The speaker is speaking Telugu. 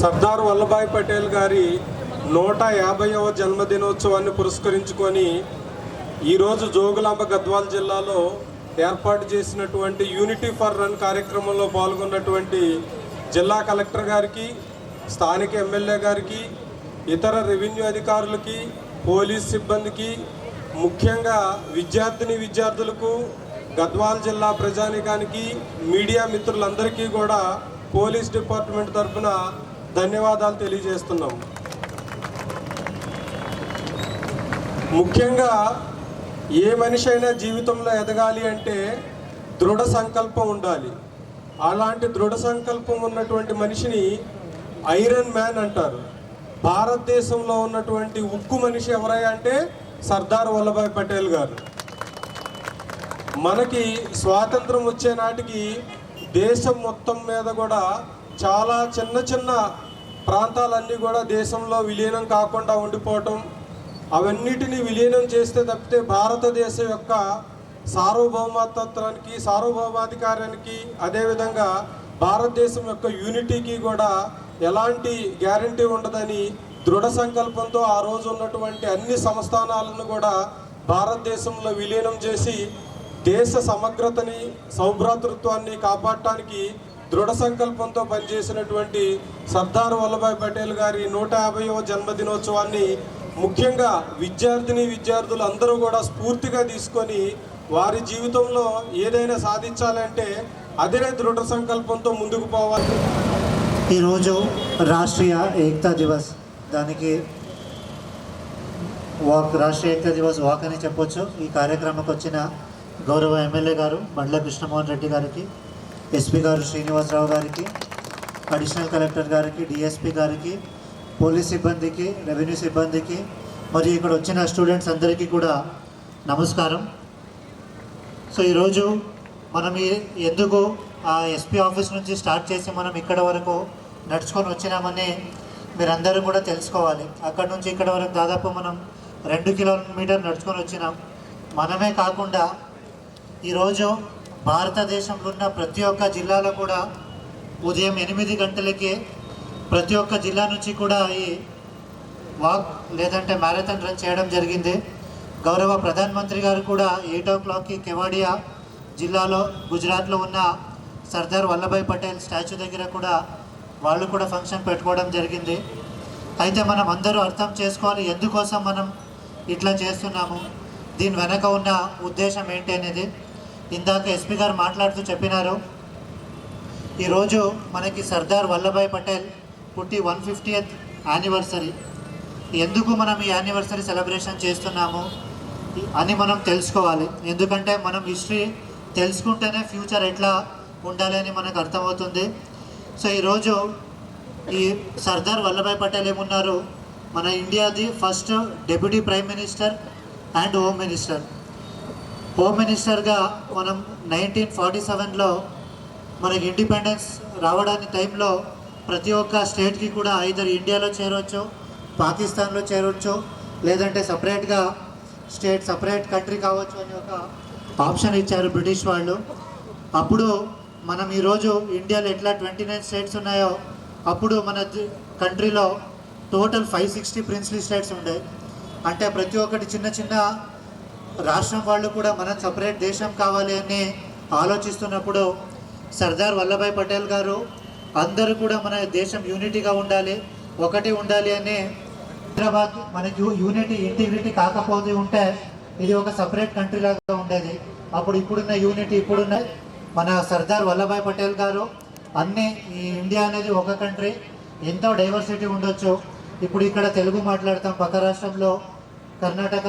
సర్దార్ వల్లభాయ్ పటేల్ గారి నూట యాభైవ జన్మదినోత్సవాన్ని పురస్కరించుకొని ఈరోజు జోగులాంబ గద్వాల్ జిల్లాలో ఏర్పాటు చేసినటువంటి యూనిటీ ఫర్ రన్ కార్యక్రమంలో పాల్గొన్నటువంటి జిల్లా కలెక్టర్ గారికి స్థానిక ఎమ్మెల్యే గారికి ఇతర రెవెన్యూ అధికారులకి పోలీస్ సిబ్బందికి ముఖ్యంగా విద్యార్థిని విద్యార్థులకు గద్వాల్ జిల్లా ప్రజానికానికి మీడియా మిత్రులందరికీ కూడా పోలీస్ డిపార్ట్మెంట్ తరఫున ధన్యవాదాలు తెలియజేస్తున్నాం ముఖ్యంగా ఏ మనిషి అయినా జీవితంలో ఎదగాలి అంటే దృఢ సంకల్పం ఉండాలి. అలాంటి దృఢ సంకల్పం ఉన్నటువంటి మనిషిని ఐరన్ మ్యాన్ అంటారు. భారతదేశంలో ఉన్నటువంటి ఉక్కు మనిషి ఎవరయ్యా అంటే సర్దార్ వల్లభాయ్ పటేల్ గారు. మనకి స్వాతంత్రం వచ్చే నాటికి దేశం మొత్తం మీద కూడా చాలా చిన్న చిన్న ప్రాంతాలన్నీ కూడా దేశంలో విలీనం కాకుండా ఉండిపోవటం అవన్నిటిని విలీనం చేస్తే తప్పితే భారతదేశం యొక్క సార్వభౌమతత్వానికి సార్వభౌమాధికారానికి అదేవిధంగా భారతదేశం యొక్క యూనిటీకి కూడా ఎలాంటి గ్యారంటీ ఉండదని దృఢ సంకల్పంతో ఆ రోజు ఉన్నటువంటి అన్ని సంస్థానాలను కూడా భారతదేశంలో విలీనం చేసి దేశ సమగ్రతని సౌభ్రాతృత్వాన్ని కాపాడటానికి దృఢ సంకల్పంతో పనిచేసినటువంటి సర్దార్ వల్లభాయ్ పటేల్ గారి నూట యాభైవ జన్మదినోత్సవాన్ని ముఖ్యంగా విద్యార్థిని విద్యార్థులు అందరూ కూడా స్ఫూర్తిగా తీసుకొని వారి జీవితంలో ఏదైనా సాధించాలంటే అదే దృఢ సంకల్పంతో ముందుకు పోవాలి. ఈరోజు రాష్ట్రీయ ఏకతా దివస్. దానికి వాక్ రాష్ట్రీయ ఏకతా దివస్ వాక్ అని చెప్పొచ్చు. ఈ కార్యక్రమంకి వచ్చిన గౌరవ ఎమ్మెల్యే గారు బండ్ల కృష్ణమోహన్ రెడ్డి గారికి ఎస్పీ గారు శ్రీనివాసరావు గారికి అడిషనల్ కలెక్టర్ గారికి డిఎస్పీ గారికి పోలీస్ సిబ్బందికి రెవెన్యూ సిబ్బందికి మరియు ఇక్కడ వచ్చిన స్టూడెంట్స్ అందరికీ కూడా నమస్కారం. సో ఈరోజు మనం ఎందుకు ఆ ఎస్పీ ఆఫీస్ నుంచి స్టార్ట్ చేసి మనం ఇక్కడ వరకు నడుచుకొని వచ్చినామని మీరందరూ కూడా తెలుసుకోవాలి. అక్కడ నుంచి ఇక్కడ వరకు దాదాపు మనం రెండు కిలోమీటర్ నడుచుకొని వచ్చినాం. మనమే కాకుండా ఈరోజు భారతదేశంలో ఉన్న ప్రతి ఒక్క జిల్లాలో కూడా ఉదయం ఎనిమిది గంటలకి ప్రతి ఒక్క జిల్లా నుంచి కూడా ఈ వాక్ లేదంటే మ్యారథాన్ రన్ చేయడం జరిగింది. గౌరవ ప్రధానమంత్రి గారు కూడా ఎయిట్ ఓ క్లాక్కి కెవాడియా జిల్లాలో గుజరాత్లో ఉన్న సర్దార్ వల్లభాయ్ పటేల్ స్టాచ్యూ దగ్గర కూడా వాళ్ళు కూడా ఫంక్షన్ పెట్టుకోవడం జరిగింది. అయితే మనం అందరూ అర్థం చేసుకోవాలి ఎందుకోసం మనం ఇట్లా చేస్తున్నాము. దీని వెనక ఉన్న ఉద్దేశం ఏంటి అనేది ఇందాక ఎస్పీ గారు మాట్లాడుతూ చెప్పినారు ఈరోజు మనకి సర్దార్ వల్లభాయ్ పటేల్ పుట్టి వన్ ఫిఫ్టీయత్ యానివర్సరీ. ఎందుకు మనం ఈ యానివర్సరీ సెలబ్రేషన్ చేస్తున్నాము అని మనం తెలుసుకోవాలి. ఎందుకంటే మనం హిస్టరీ తెలుసుకుంటేనే ఫ్యూచర్ ఎట్లా ఉండాలి అని మనకు అర్థమవుతుంది. సో ఈరోజు ఈ సర్దార్ వల్లభాయ్ పటేల్ ఏమున్నారు? మన ఇండియాది first deputy prime minister and home minister. Home మినిస్టర్గా మనం నైన్టీన్ ఫార్టీ సెవెన్లో మనకి ఇండిపెండెన్స్ రావడానికి టైంలో ప్రతి ఒక్క స్టేట్కి కూడా ఐదర్ ఇండియాలో చేరవచ్చు పాకిస్తాన్లో చేరవచ్చు లేదంటే సపరేట్గా స్టేట్ సపరేట్ కంట్రీ కావచ్చు అని ఒక ఆప్షన్ ఇచ్చారు బ్రిటిష్ వాళ్ళు. అప్పుడు మనం ఈరోజు ఇండియాలో ఎట్లా ట్వంటీ నైన్ స్టేట్స్ ఉన్నాయో అప్పుడు మన కంట్రీలో total five sixty princely states ఉండే. అంటే ప్రతి ఒక్కటి చిన్న చిన్న రాష్ట్రం వాళ్ళు కూడా మనం సపరేట్ దేశం కావాలి అని ఆలోచిస్తున్నప్పుడు సర్దార్ వల్లభాయ్ పటేల్ గారు అందరూ కూడా మన దేశం యూనిటీగా ఉండాలి ఒకటి ఉండాలి అని హైదరాబాద్ మనకి యూనిటీ ఇంటిగ్రిటీ కాకపోతే ఉంటే ఇది ఒక సపరేట్ కంట్రీ లాగా ఉండేది. అప్పుడు ఇప్పుడున్న యూనిటీ ఇప్పుడున్న మన సర్దార్ వల్లభాయ్ పటేల్ గారు అన్ని ఈ ఇండియా అనేది ఒక కంట్రీ. ఎంతో డైవర్సిటీ ఉండొచ్చు. ఇప్పుడు ఇక్కడ తెలుగు మాట్లాడతాం పక్క రాష్ట్రంలో కర్ణాటక